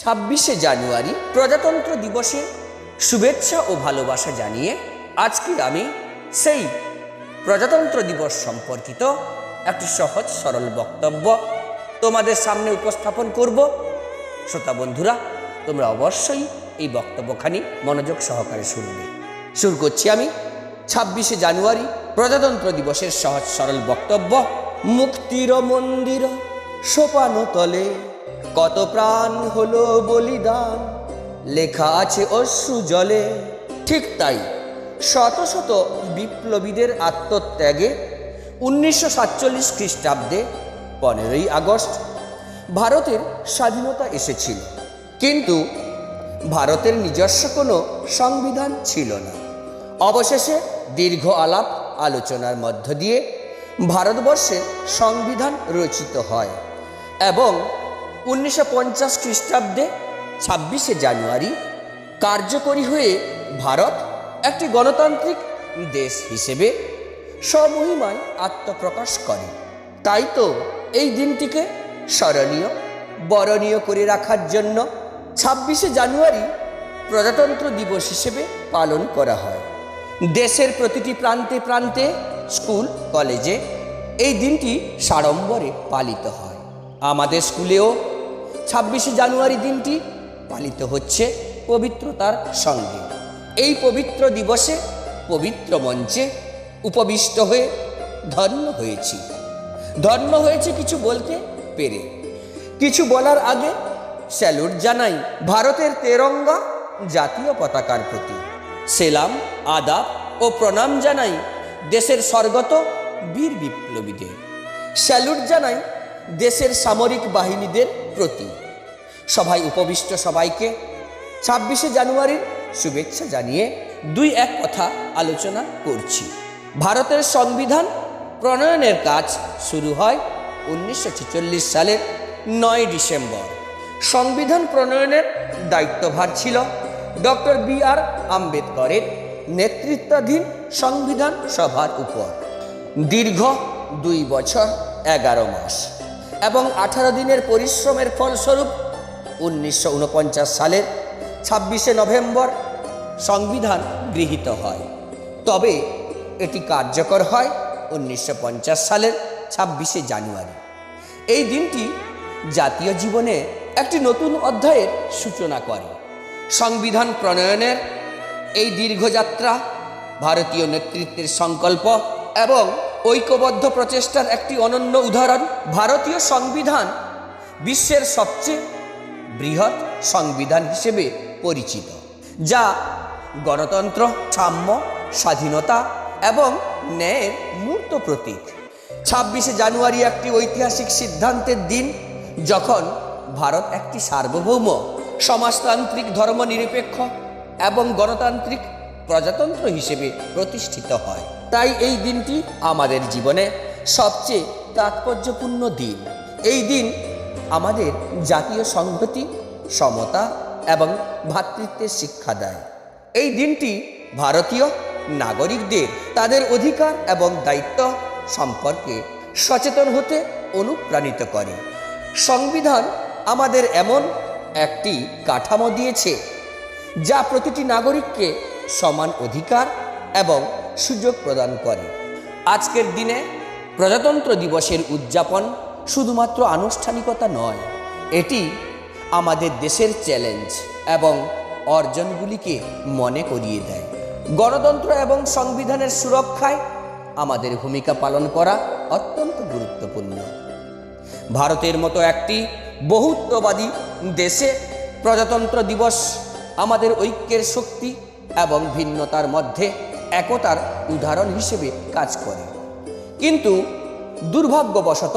ছাব্বিশে জানুয়ারি প্রজাতন্ত্র দিবসে শুভেচ্ছা ও ভালোবাসা জানিয়ে আজকে আমি সেই প্রজাতন্ত্র দিবস সম্পর্কিত একটি সহজ, সরল বক্তব্য তোমাদের সামনে উপস্থাপন করব। শ্রোতা বন্ধুরা, তোমরা অবশ্যই এই বক্তব্যখানি মনোযোগ সহকারে শুনবে। শুরু করছি আমি। ছাব্বিশে জানুয়ারি প্রজাতন্ত্র দিবসের সহজ, সরল বক্তব্য, মুক্তির মন্দির সোপানো তলে কত প্রাণ হলো বলিদান, লেখা আছে অশ্রু জলে। ঠিক তাই, শত শত বিপ্লবীদের আত্মত্যাগে উনিশশো সাতচল্লিশ খ্রিস্টাব্দে পনেরোই আগস্ট ভারতের স্বাধীনতা এসেছিল। কিন্তু ভারতের নিজস্ব কোনো সংবিধান ছিল না। অবশেষে দীর্ঘ আলাপ আলোচনার মধ্য দিয়ে ভারতবর্ষের সংবিধান রচিত হয় এবং উনিশশো পঞ্চাশ খ্রিস্টাব্দে ছাব্বিশে জানুয়ারি কার্যকরী হয়ে ভারত একটি গণতান্ত্রিক দেশ হিসেবে স্বমহিমায় আত্মপ্রকাশ করে। তাই তো এই দিনটিকে স্মরণীয়, বরণীয় করে রাখার জন্য ছাব্বিশে জানুয়ারি প্রজাতন্ত্র দিবস হিসেবে পালন করা হয়। দেশের প্রতিটি প্রান্তে প্রান্তে, স্কুল, কলেজে এই দিনটি সাড়ম্বরে পালিত হয়। আমাদের স্কুলেও ছাব্বিশে জানুয়ারি দিনটি পালিত হচ্ছে পবিত্রতার সঙ্গে। এই পবিত্র দিবসে পবিত্র মঞ্চে উপবিষ্ট হয়ে ধন্য হয়েছি। ধন্য হয়েছে কিছু বলতে পেরে। কিছু বলার আগে স্যালুট জানাই ভারতের তেরঙ্গা জাতীয় পতাকার প্রতি। সেলাম, আদাব ও প্রণাম জানাই দেশের স্বর্গত বীর বিপ্লবীদের। স্যালুট জানাই দেশের সামরিক বাহিনীদের প্রতি। সভায় উপবিষ্ট সবাইকে ছাব্বিশে জানুয়ারির শুভেচ্ছা জানিয়ে দুই এক কথা আলোচনা করছি। ভারতের সংবিধান প্রণয়নের কাজ শুরু হয় উনিশশো ছেচল্লিশ সালের নয় ডিসেম্বর। সংবিধান প্রণয়নের দায়িত্বভার ছিল ডক্টর বি আর আম্বেদকরের নেতৃত্বাধীন সংবিধান সভার উপর। দীর্ঘ দুই বছর, এগারো মাস। এবং আঠারো দিনের পরিশ্রমের ফলস্বরূপ উনিশশো উনপঞ্চাশ সালের ছাব্বিশে নভেম্বর সংবিধান গৃহীত হয়। তবে এটি কার্যকর হয় উনিশশো পঞ্চাশ সালের ছাব্বিশে জানুয়ারি। এই দিনটি জাতীয় জীবনে একটি নতুন অধ্যায়ের সূচনা করে। সংবিধান প্রণয়নের এই দীর্ঘযাত্রা ভারতীয় নেতৃত্বের সংকল্প এবং ঐক্যবদ্ধ প্রচেষ্টার একটি অনন্য উদাহরণ ভারতীয় সংবিধান, বিশ্বের সবচেয়ে বৃহৎ সংবিধান হিসেবে পরিচিত, যা গণতন্ত্র, সাম্য, স্বাধীনতা এবং ন্যায়ের মূর্ত প্রতীক। ছাব্বিশে জানুয়ারি একটি ঐতিহাসিক সিদ্ধান্তের দিন, যখন ভারত একটি সার্বভৌম, সমাজতান্ত্রিক ধর্মনিরপেক্ষ এবং গণতান্ত্রিক প্রজাতন্ত্র হিসেবে প্রতিষ্ঠিত হয়। তাই এই দিনটি আমাদের জীবনে সবচেয়ে তাৎপর্যপূর্ণ দিন। এই দিন আমাদের জাতীয় সংহতি, সমতা এবং ভ্রাতৃত্বের শিক্ষা দেয়। এই দিনটি ভারতীয় নাগরিকদের তাদের অধিকার এবং দায়িত্ব সম্পর্কে সচেতন হতে অনুপ্রাণিত করে। সংবিধান আমাদের এমন একটি কাঠামো দিয়েছে, যা প্রতিটি নাগরিককে সমান অধিকার এবং সুযোগ প্রদান করে। আজকের দিনে প্রজাতন্ত্র দিবসের উদযাপন শুধুমাত্র আনুষ্ঠানিকতা নয়, এটি আমাদের দেশের চ্যালেঞ্জ এবং অর্জনগুলিকে মনে করিয়ে দেয়। গণতন্ত্র এবং সংবিধানের সুরক্ষায় আমাদের ভূমিকা পালন করা অত্যন্ত গুরুত্বপূর্ণ। ভারতের মতো একটি বহুত্ববাদী দেশে প্রজাতন্ত্র দিবস আমাদের ঐক্যের শক্তি এবং ভিন্নতার মধ্যে একতার উদাহরণ হিসেবে কাজ করে। কিন্তু দুর্ভাগ্যবশত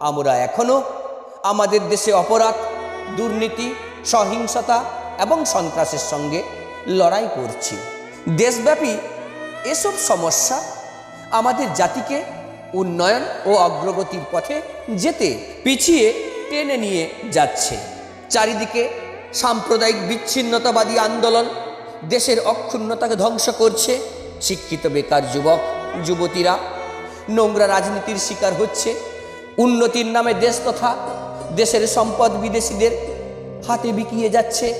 আমরা এখনও আমাদের দেশে অপরাধ, দুর্নীতি, সহিংসতা এবং সন্ত্রাসের সঙ্গে লড়াই করছি। দেশব্যাপী এসব সমস্যা আমাদের জাতিকে উন্নয়ন ও অগ্রগতির পথে যেতে পিছিয়ে টেনে নিয়ে যাচ্ছে। চারিদিকে সাম্প্রদায়িক বিচ্ছিন্নতাবাদী আন্দোলন দেশের অক্ষুণ্ণতাকে ধ্বংস করছে শিক্ষিত বেকার যুবক, যুবতীরা। নোংরা রাজনীতির শিকার হচ্ছে। উন্নতির নামে দেশ তথা দেশের সম্পদ বিদেশিদের হাতে বিকিয়ে যাচ্ছে।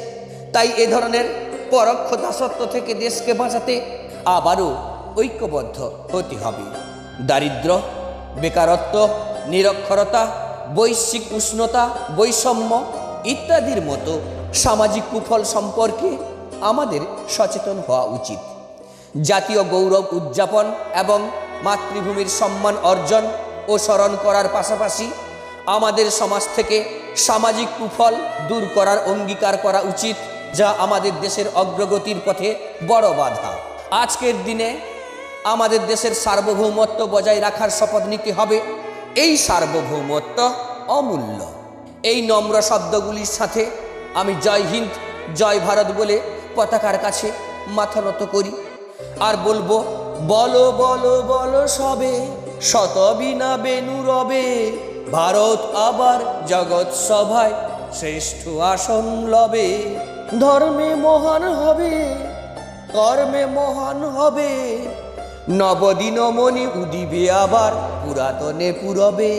তাই এ ধরনের পরোক্ষ দাসত্ব থেকে দেশকে বাঁচাতে আবারও ঐক্যবদ্ধ হতে হবে। দারিদ্র, বেকারত্ব, নিরক্ষরতা, বৈশ্বিক উষ্ণতা, বৈষম্য ইত্যাদির মতো সামাজিক কুফল সম্পর্কে আমাদের সচেতন হওয়া উচিত। জাতীয় গৌরব উদযাপন এবং মাতৃভূমির সম্মান অর্জন ও স্মরণ করার পাশাপাশি আমাদের সমাজ থেকে সামাজিক কুফল দূর করার অঙ্গীকার করা উচিত, যা আমাদের দেশের অগ্রগতির পথে বড় বাধা। আজকের দিনে আমাদের দেশের সার্বভৌমত্ব বজায় রাখার শপথ নিতে হবে। এই সার্বভৌমত্ব অমূল্য। এই নম্র শব্দগুলির সাথে আমি জয় হিন্দ, জয় ভারত বলে পতাকার কাছে মাথা নত করি। আর বলব, বলো বলো বলো সবে শত বিনা ভারত আবার জগৎ সভায় শ্রেষ্ঠ আসন লবে। ধর্মে মহান হবে, কর্মে মহান হবে, নবদিন মণি উদিবে আবার পুরাতনে পুরবে।